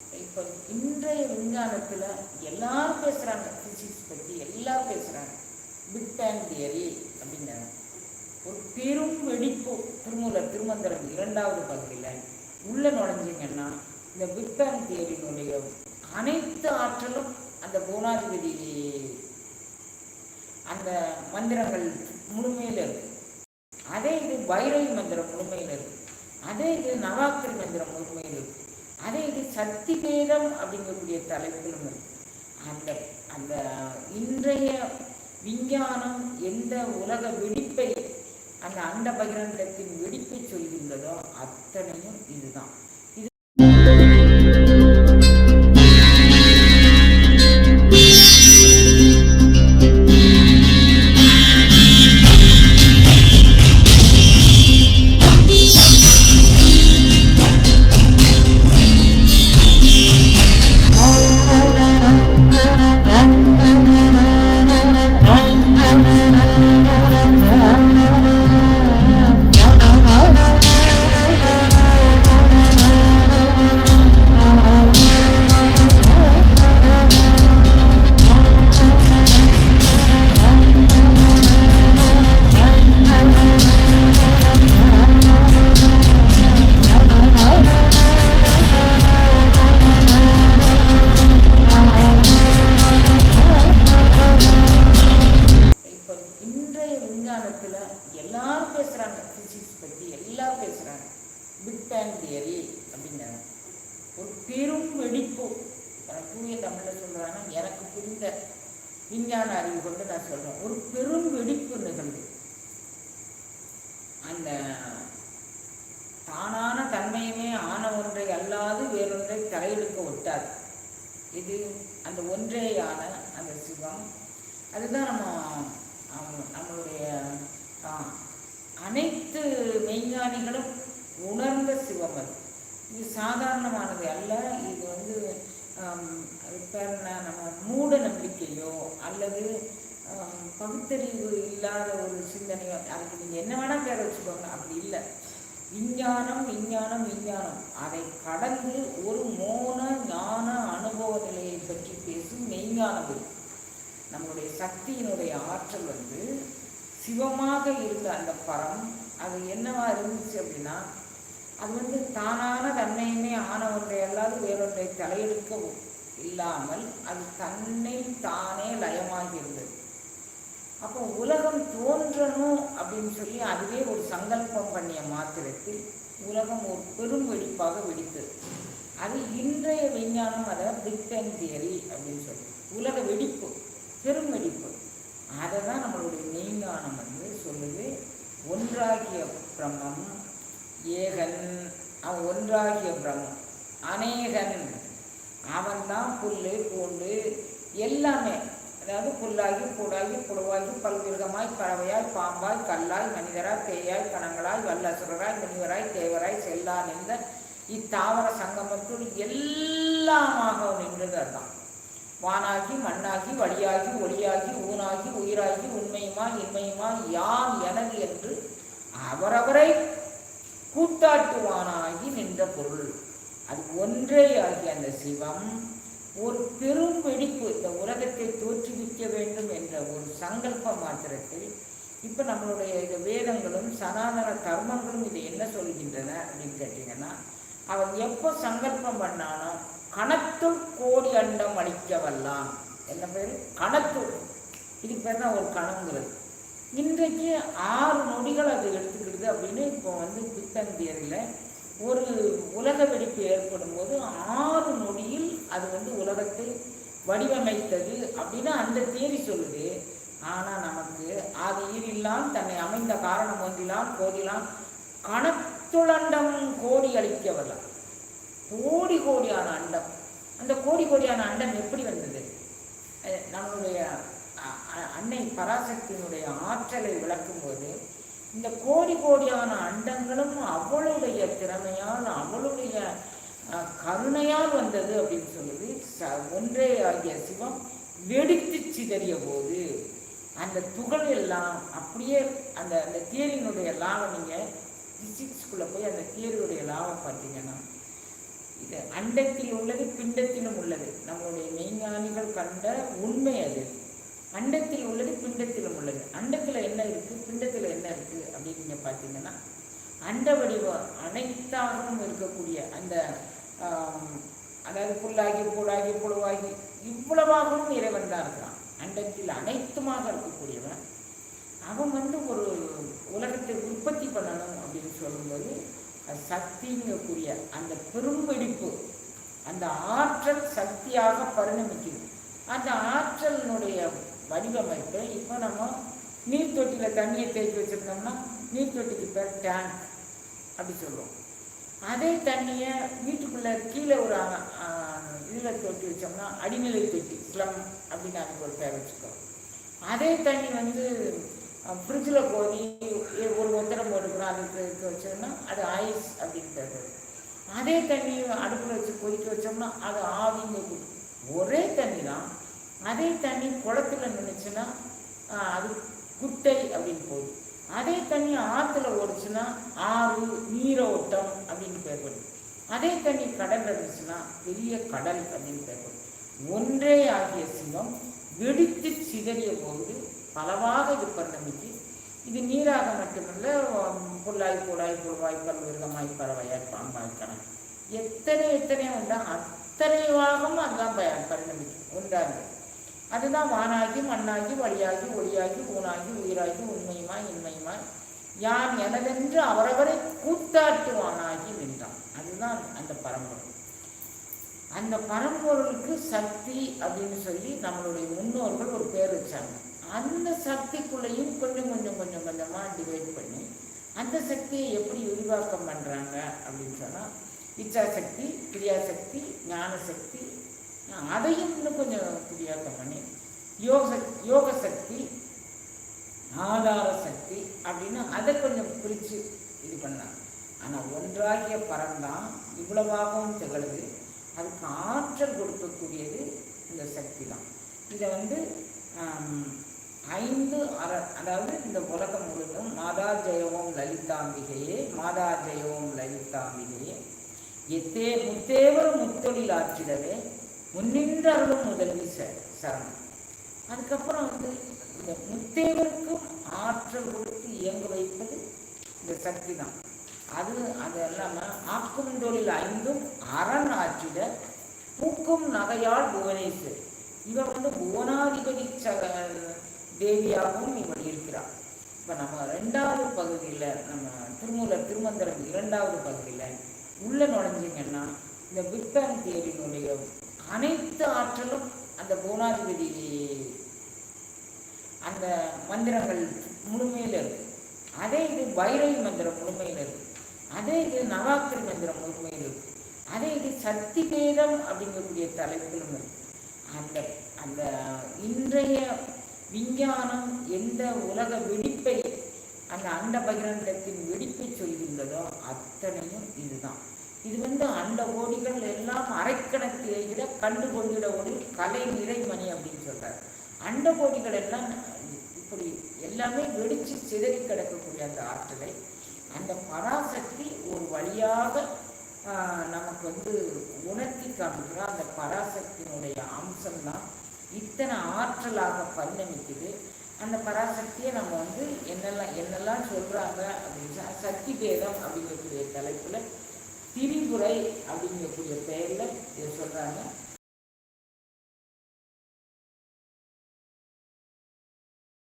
இப்போ இன்றைய விஞ்ஞானத்தில் எல்லாரும் பேசுகிறாங்க ஃபிசிக்ஸ் பற்றி எல்லாம் பேசுகிறாங்க பிக் பேங் தியரி அப்படிங்கிறாங்க ஒரு பெரும் வெடிப்பு திருமூலர் திருமந்திரம் இரண்டாவது பகுதியில் உள்ளே நுழைஞ்சிங்கன்னா இந்த பிக் பேங் தியரியினுடைய அனைத்து ஆற்றலும் அந்த பூனாதிபதி அந்த மந்திரங்கள் முழுமையில் இருக்கு. அதே இது பைரவி மந்திரம் முழுமையில் இருக்கு. அதே இது நவாத்திரி மந்திரம் முழுமையில் இருக்கு. அதே இது சக்தி பேதம் அப்படிங்கக்கூடிய தலைப்புகளும் இருக்கு. அந்த அந்த இன்றைய விஞ்ஞானம் எந்த உலக வெடிப்பை அந்த அண்ட பகிரண்டத்தின் வெடிப்பை சொல்கின்றதோ அத்தனையும் இதுதான். இது தியரி அப்படிங்கிறாங்க ஒரு பெரும் வெடிப்பு. தூய தமிழில் சொல்கிறாங்கன்னா எனக்கு புரிந்த விஞ்ஞான அறிவு கொண்டு நான் சொல்கிறேன் ஒரு பெரும் வெடிப்பு நிகழ்வு அந்த தானான தன்மையுமே ஆன ஒன்றை அல்லாது வேறொன்றை தலையெடுக்க ஒட்டாது. இது அந்த ஒன்றேயான அந்த சிவம். அதுதான் நம்ம நம்மளுடைய அனைத்து மெய்ஞானிகளும் உணர்ந்த சிவம் அது இது சாதாரணமானது அல்ல. இது வந்து இப்போ பேர் என்ன? நம்ம மூட நம்பிக்கையோ அல்லது பகுத்தறிவு இல்லாத ஒரு சிந்தனையோ அதுக்கு நீங்கள் என்ன வேணால் பேர் வச்சுக்கோங்க. அப்படி இல்லை. விஞ்ஞானம் விஞ்ஞானம் விஞ்ஞானம். அதை கடந்து ஒரு மோன ஞான அனுபவ நிலையை பற்றி பேசும் மெய்ஞானம் நம்மளுடைய சக்தியினுடைய ஆற்றல் வந்து சிவமாக இருந்த அந்த பரம் அது என்னவா இருந்துச்சு அப்படின்னா அது வந்து தானான தன்மையுமே ஆனவருடைய அல்லாது வேறொன்றை தலையெடுக்க இல்லாமல் அது தன்னை தானே லயமாகி அப்போ உலகம் தோன்றணும் அப்படின்னு சொல்லி அதுவே ஒரு சங்கல்பம் பண்ணிய மாத்திரத்தில் உலகம் ஒரு பெரும் வெடிப்பாக வெடித்தது. அது இன்றைய விஞ்ஞானம் அதை பிக் பேங் தியரி அப்படின்னு சொல்லி. உலக வெடிப்பு பெரும் வெடிப்பு. அதை தான் நம்மளுடைய மெய்ஞானம் வந்து சொல்லுது. ஒன்றாகிய பிரம்மம் ஏகன் அவன் ஒன்றாகிய பிரம்மம். அநேகன் அவன்தான் புல் பூண்டு எல்லாமே. அதாவது புல்லாகி கூடாகி புழுவாகி பல்விருகமாய் பறவையாய் பாம்பாய் கல்லாய் மனிதராய் பேயாய் கணங்களாய் வல்லசுரராய் முனிவராய் தேவராய் செல்லா நின்ற இத்தாவர சங்கமத்துள் எல்லாமாக நின்றது அதுதான் வானாகி மண்ணாகி வழியாகி ஒளியாகி ஊனாகி உயிராகி உண்மையுமாய் இன்மையுமாய் யாம் எனது என்று அவரவரை கூட்டாட்டுவானாகி நின்ற பொருள். அது ஒன்றே ஆகிய அந்த சிவம் ஒரு பெரும் வெடிப்பு இந்த உலகத்தை தோற்றுவிக்க வேண்டும் என்ற ஒரு சங்கல்ப மாத்திரத்தில் இப்போ நம்மளுடைய இந்த வேதங்களும் சனாதன தர்மங்களும் இதை என்ன சொல்கின்றன அப்படின்னு கேட்டிங்கன்னா அவன் எப்போ சங்கல்பம் பண்ணானோ கணத்து கோடி அண்டம் அளிக்க வல்லாம் என்ன பேர்? கணத்து. இதுக்கு பேர் தான் ஒரு கணங்கிறது. இன்றைக்கு ஆறு நொடிகள் அது எடுத்துக்கிடுது அப்படின்னு இப்போ வந்து பித்தன் தியரியில் ஒரு உலக வெடிப்பு ஏற்படும் போது ஆறு நொடியில் அது வந்து உலகத்தை வடிவமைத்தது அப்படின்னு அந்த தேதி சொல்லுது. ஆனால் நமக்கு அது ஈரில்லாம் தன்னை அமைந்த காரணம் ஒன்றிலாம் கோதிலாம் கணத்துளண்டம் கோடி அளிக்கவரலாம் கோடி கோடியான அண்டம். அந்த கோடி கோடியான அண்டம் எப்படி வந்தது? பராசக்தியினுடைய ஆற்றலை விளக்கும்போது இந்த கோடி கோடியான அண்டங்களும் அவளுடைய திறமையால் அவளுடைய கருணையால் வந்தது அப்படின்னு சொல்லுது. ச ஒன்றே ஆகிய சிவம் வெடித்து சிதறிய போது அந்த துகள் எல்லாம் அப்படியே அந்த அந்த தியரியினுடைய லாபம் நீங்கள் பிசிக்ஸ்குள்ளே போய் அந்த தியரியுடைய லாபம் பார்த்தீங்கன்னா இது அண்டத்தில் உள்ளது பிண்டத்திலும் உள்ளது. நம்மளுடைய மெய்ஞானிகள் கண்ட உண்மை அது. அண்டத்தில் உள்ளது பிண்டத்திலும் உள்ளது. அண்டத்தில் என்ன இருக்குது பிண்டத்தில் என்ன இருக்குது அப்படின்னு நீங்கள் பார்த்தீங்கன்னா அண்ட வடிவம் அனைத்தாகவும் இருக்கக்கூடிய அந்த அதாவது புல்லாகி புலாகி புழுவாகி இவ்வளவாகவும் இறைவன் தான் இருக்கிறான் அண்டத்தில் அனைத்துமாக இருக்கக்கூடியவன். அவன் வந்து ஒரு உலகத்தை உற்பத்தி பண்ணணும் அப்படின்னு சொல்லும்போது சக்திங்கக்கூடிய அந்த பெரும்பிடிப்பு அந்த ஆற்றல் சக்தியாக பரிணமிக்குது. அந்த ஆற்றலினுடைய வடிவமைப்பு. இப்போ நம்ம நீர் தொட்டியில் தண்ணியை தேக்கி வச்சுருந்தோம்னா நீர் தொட்டிக்கு பேர் டேங்க் அப்படி சொல்லுவோம். அதே தண்ணியை வீட்டுக்குள்ளே கீழே ஒரு இதில் தொட்டி வச்சோம்னா அடிநிலை தொட்டி ஸ்லம் அப்படின்னு அதுக்கு ஒரு பேர் வச்சுக்கிறோம் அதே தண்ணி வந்து ஃப்ரிட்ஜில் போய் ஒரு ஒத்தரம் போட்டுக்கிறோம் அதுக்கு வச்சோம்னா அது ஐஸ் அப்படின்னு பேர் அதே தண்ணி அடுப்பில் வச்சு கொதிக்க வச்சோம்னா அது ஆவிங்க ஒரே தண்ணி தான் அதே தண்ணி குளத்துல நின்றுச்சுன்னா அது குட்டை அப்படின்னு போகுது அதே தண்ணி ஆற்றுல ஓடுச்சுன்னா ஆறு நீரோட்டம் அப்படின்னு பேர் வருது அதே தண்ணி கடல் இருந்துச்சுன்னா பெரிய கடல் அப்படின்னு பேர் வருது ஒன்றே ஆகிய சிங்கம் வெடித்து சிதறிய போது பலவாக இது பரிணமிக்கு இது நீராக மட்டுமல்ல புல்லாய் கூடாய் புழுவாய் பல்விருகமாய் பறவையாய் பாம்பாய் கணம். எத்தனை எத்தனை உண்டா அத்தனைவாகவும் அதுதான் ப- பரிணமிக்கும். உண்டாங்க அதுதான் வானாகி மண்ணாகி வழியாகி ஒளியாகி ஊனாகி உயிராகி உண்மையுமாய் இன்மையுமாய். யான் எனதென்று அவரவரை கூத்தாட்டுவானாகி நின்றான். அதுதான் அந்த பரம்பொருள். அந்த பரம்பொருளுக்கு சக்தி அப்படின்னு சொல்லி நம்மளுடைய முன்னோர்கள் ஒரு பேர் வச்சாங்க. அந்த சக்திக்குள்ளேயும் கொஞ்சம் கொஞ்சம் கொஞ்சம் கொஞ்சமாக டிவைட் பண்ணி அந்த சக்தியை எப்படி விரிவாக்கம் பண்ணுறாங்க அப்படின்னு சொன்னால் இச்சாசக்தி கிரியாசக்தி ஞானசக்தி அதையும் இன்னும் கொஞ்சம் புரியாத பண்ணி யோக யோக சக்தி ஆதார சக்தி அப்படின்னு அதை கொஞ்சம் பிரித்து இது பண்ணாங்க ஆனால் ஒன்றாகிய பரம்தான் இவ்வளவாகவும் திகழுது. அதுக்கு ஆற்றல் கொடுக்கக்கூடியது இந்த சக்தி தான். இதை வந்து ஐந்து அற அதாவது இந்த உலகம் முழுதும் மாதா ஜெயவோம் லலிதாம்பிகையே மாதா ஜெயவோம் லலிதாம்பிகையே. எத்தே முத்தேவரும் முத்தொழில் ஆற்றிடவே முன்னின்று அருளும் முதல்வி ச சரணம். அதுக்கப்புறம் வந்து இந்த முத்தேவருக்கும் ஆற்றல் கொடுத்து இயங்க வைப்பது இந்த சக்தி தான். அது அது இல்லாமல் ஆக்கும் தொழில் ஐந்தும் அரண் ஆற்றிட பூக்கும் நகையால் புவனேஸ்வர். இவன் வந்து புவனாதிபதி சக தேவியாகவும் இவள் இருக்கிறாள். இப்போ நம்ம ரெண்டாவது பகுதியில் நம்ம திருமூலர் திருமந்திரம் இரண்டாவது பகுதியில் உள்ளே நுழைஞ்சிங்கன்னா இந்த பிக்பேங் தியரியினுடைய அனைத்து ஆற்றலும் அந்த புவனாதிபதி அந்த மந்திரங்கள் முழுமையில் இருக்கு. அதே இது பைரவி மந்திரம் முழுமையில் இருக்கு. அதே இது நவாத்திரி மந்திரம் முழுமையில் இருக்கு. அதே இது சக்தி பேதம் அப்படிங்கக்கூடிய தலைப்பிலும் இருக்கு. அந்த அந்த இன்றைய விஞ்ஞானம் எந்த உலக வெடிப்பை அந்த அண்ட பகிரண்டத்தின் வெடிப்பை சொல்கின்றதோ அத்தனையும் இதுதான். இது வந்து அந்த ஓடிகள் எல்லாம் அரைக்கணக்கிலே விட கண்டு ஒரு கலை நிறைமணி அப்படின்னு சொல்கிறார் அண்ட கோடிகள் எல்லாம் இப்படி எல்லாமே வெடிச்சு சிதறி கிடக்கக்கூடிய அந்த ஆற்றலை அந்த பராசக்தி ஒரு வழியாக நமக்கு வந்து உணர்த்தி காமிக்கிற அந்த பராசக்தியினுடைய அம்சம்தான். இத்தனை ஆற்றலாக பரிணமிக்குது. அந்த பராசக்தியை நம்ம வந்து என்னெல்லாம் என்னெல்லாம் சொல்கிறாங்க அப்படின்னு சக்தி பேதம் அப்படிங்கக்கூடிய தலைப்பில் திரிபுரை அப்படிங்கக்கூடிய பெயரில் இதை சொல்கிறாங்க